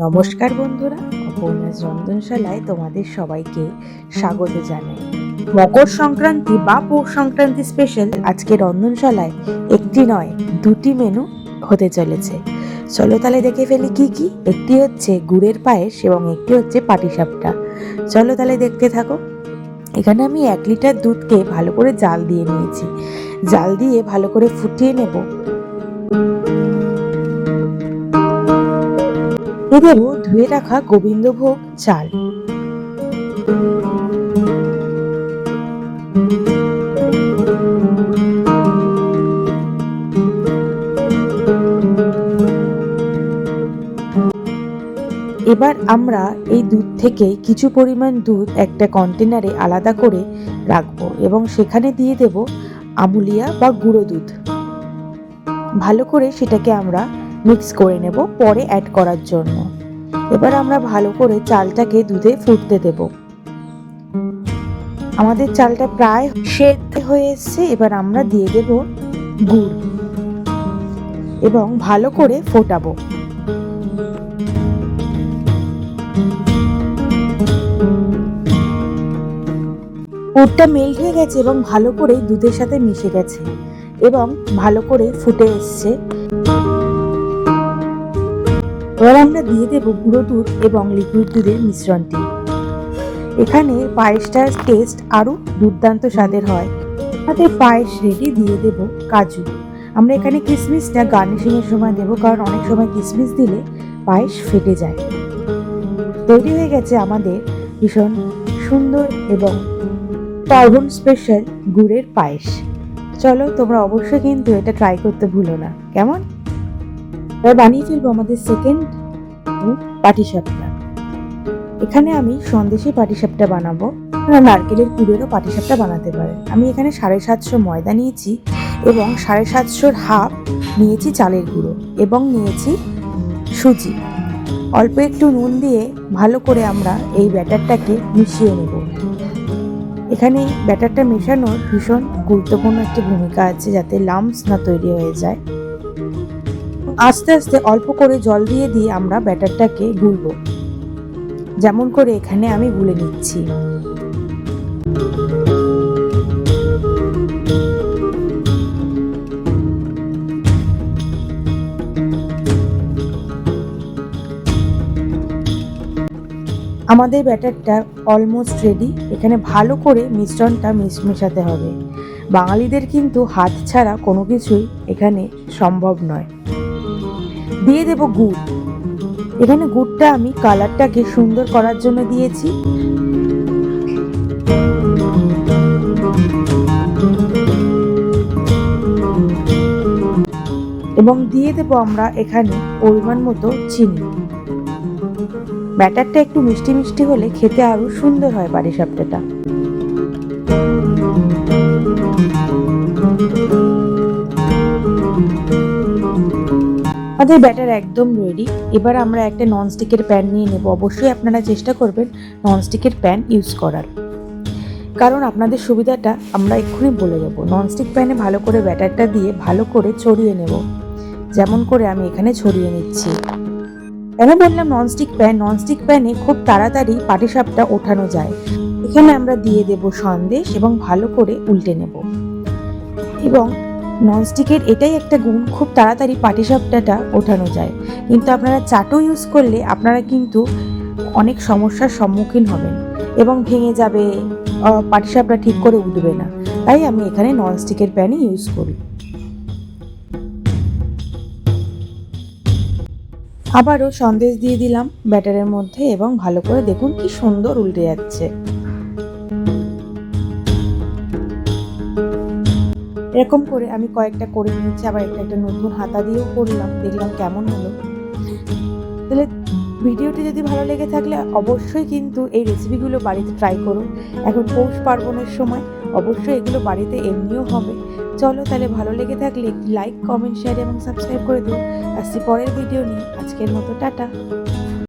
নমস্কার বন্ধুরা, অপর্ণাস রন্ধনশালায় তোমাদের সবাইকে স্বাগত জানাই। মকর সংক্রান্তি বা পৌষ সংক্রান্তি স্পেশাল আজকে রন্ধনশালায় একটি নয়, দুটি মেনু হতে চলেছে। চলো তাহলে দেখে ফেলি কি কি। একটি হচ্ছে গুড়ের পায়েস এবং একটি হচ্ছে পাটিসাপটা। চলো তাহলে দেখতে থাকো। এখানে আমি এক লিটার দুধকে ভালো করে জাল দিয়ে নিয়েছি। জাল দিয়ে ভালো করে ফুটিয়ে নেব। দেবো ধুয়ে রাখা গোবিন্দভোগ চাল। এবার আমরা এই দুধ থেকে কিছু পরিমাণ দুধ একটা কন্টেনারে আলাদা করে রাখব এবং সেখানে দিয়ে দেব আমুলিয়া বা গুঁড়ো দুধ। ভালো করে সেটাকে আমরা মিক্স করে নেব, পরে অ্যাড করার জন্য। এবার আমরা ভালো করে চালটাকে দুধে ফুটতে দেব। আমাদের চালটা প্রায় সেদ্ধ হয়ে এসছে, এবার আমরা দিয়ে দেব গুড় এবং ভালো করে ফোটাবো। গুড়টা মেল্ট হয়ে গেছে এবং ভালো করে দুধের সাথে মিশে গেছে এবং ভালো করে ফুটে এসছে। এবার আমরা দিয়ে দেব গুঁড়ো দুধ এবং লিকুইড দুধের মিশ্রণটি। এখানে পায়েসটার টেস্ট আরও দুর্দান্ত স্বাদের হয়। আমাদের পায়েস রেডি দিয়ে দেব কাজু। আমরা এখানে কিশমিশটা গার্নিশিংয়ের সময় দেবো কারণ অনেক সময় কিশমিশ দিলে পায়েস ফেটে যায়। তৈরি হয়ে গেছে আমাদের ভীষণ সুন্দর এবং পার্বণ স্পেশাল গুড়ের পায়েস। চলো তোমরা অবশ্যই কিন্তু এটা ট্রাই করতে ভুলো না। কেমন? এবার বানিয়ে ফেলব আমাদের সেকেন্ড পাটিসাপটা। এখানে আমি সন্দেশি পাটিসাপটা বানাবো। আপনারা নারকেলের পুরেরও পাটিসাপটা বানাতে পারেন। আমি এখানে সাড়ে সাতশো ময়দা নিয়েছি এবং সাড়ে সাতশোর হাফ নিয়েছি চালের গুঁড়ো এবং নিয়েছি সুজি। অল্প একটু নুন দিয়ে ভালো করে আমরা এই ব্যাটারটাকে মিশিয়ে নেব। এখানে ব্যাটারটা মেশানোর ভীষণ গুরুত্বপূর্ণ একটি ভূমিকা আছে যাতে লাম্পস না তৈরি হয়ে যায়। আস্তে আস্তে অল্প করে জল দিয়ে দিয়ে আমরা ব্যাটারটাকে গুলব। যেমন করে এখানে আমি গুলে নিচ্ছি। আমাদের ব্যাটারটা অলমোস্ট রেডি এখানে ভালো করে মিশ্রণটা মিশ- মেশাতে হবে। বাঙালিদের কিন্তু হাত ছাড়া কোনো কিছুই এখানে সম্ভব নয়। দিয়ে দেব গুড়। এখানে গুড়টা আমি কালারটাকে সুন্দর করার জন্য দিয়েছি। এবং দিয়ে দেব আমরা এখানে পরিমাণ মতো চিনি। ব্যাটারটা একটু মিষ্টি মিষ্টি হলে খেতে আরও সুন্দর হয় বাড়ি পাটিসাপটাটা আমাদের ব্যাটার একদম রেডি এবার আমরা একটা ননস্টিকের প্যান নিয়ে নেব। অবশ্যই আপনারা চেষ্টা করবেন ননস্টিকের প্যান ইউজ করার। কারণ আপনাদের সুবিধাটা আমরা এক্ষুনি বলে দেবো। ননস্টিক প্যানে ভালো করে ব্যাটারটা দিয়ে ভালো করে ছড়িয়ে নেব। যেমন করে আমি এখানে ছড়িয়ে নিচ্ছি। কেন বললাম ননস্টিক প্যান ননস্টিক প্যানে খুব তাড়াতাড়ি পাটিসাপটা ওঠানো যায়। এখানে আমরা দিয়ে দেব সন্দেশ এবং ভালো করে উল্টে নেব। এবং ননস্টিকের এটাই একটা গুণ, খুব তাড়াতাড়ি পাটিসাপটাটা ওঠানো যায়। কিন্তু আপনারা চাটু ইউজ করলে আপনারা কিন্তু অনেক সমস্যার সম্মুখীন হবেন এবং ভেঙে যাবে পাটিসাপটা ঠিক করে উঠবে না। তাই আমি এখানে ননস্টিকের প্যানই ইউজ করি। আবারও সন্দেশ দিয়ে দিলাম ব্যাটারের মধ্যে এবং ভালো করে দেখুন কি সুন্দর উল্টে যাচ্ছে। এরকম করে আমি কয়েকটা করে নিয়েছি, আবার একটা একটা নতুন হাতা দিয়েও করলাম, দেখলাম কেমন হলো। তাহলে ভিডিওটি যদি ভালো লেগে থাকলে অবশ্যই কিন্তু এই রেসিপিগুলো বাড়িতে ট্রাই করুন। এখন পৌষ পার্বণের সময়, অবশ্যই এগুলো বাড়িতে এমনিও হবে। চলো তাহলে ভালো লেগে থাকলে লাইক কমেন্ট শেয়ার এবং সাবস্ক্রাইব করে দিও। আসছি পরের ভিডিও নিয়ে। আজকের মতো টাটা।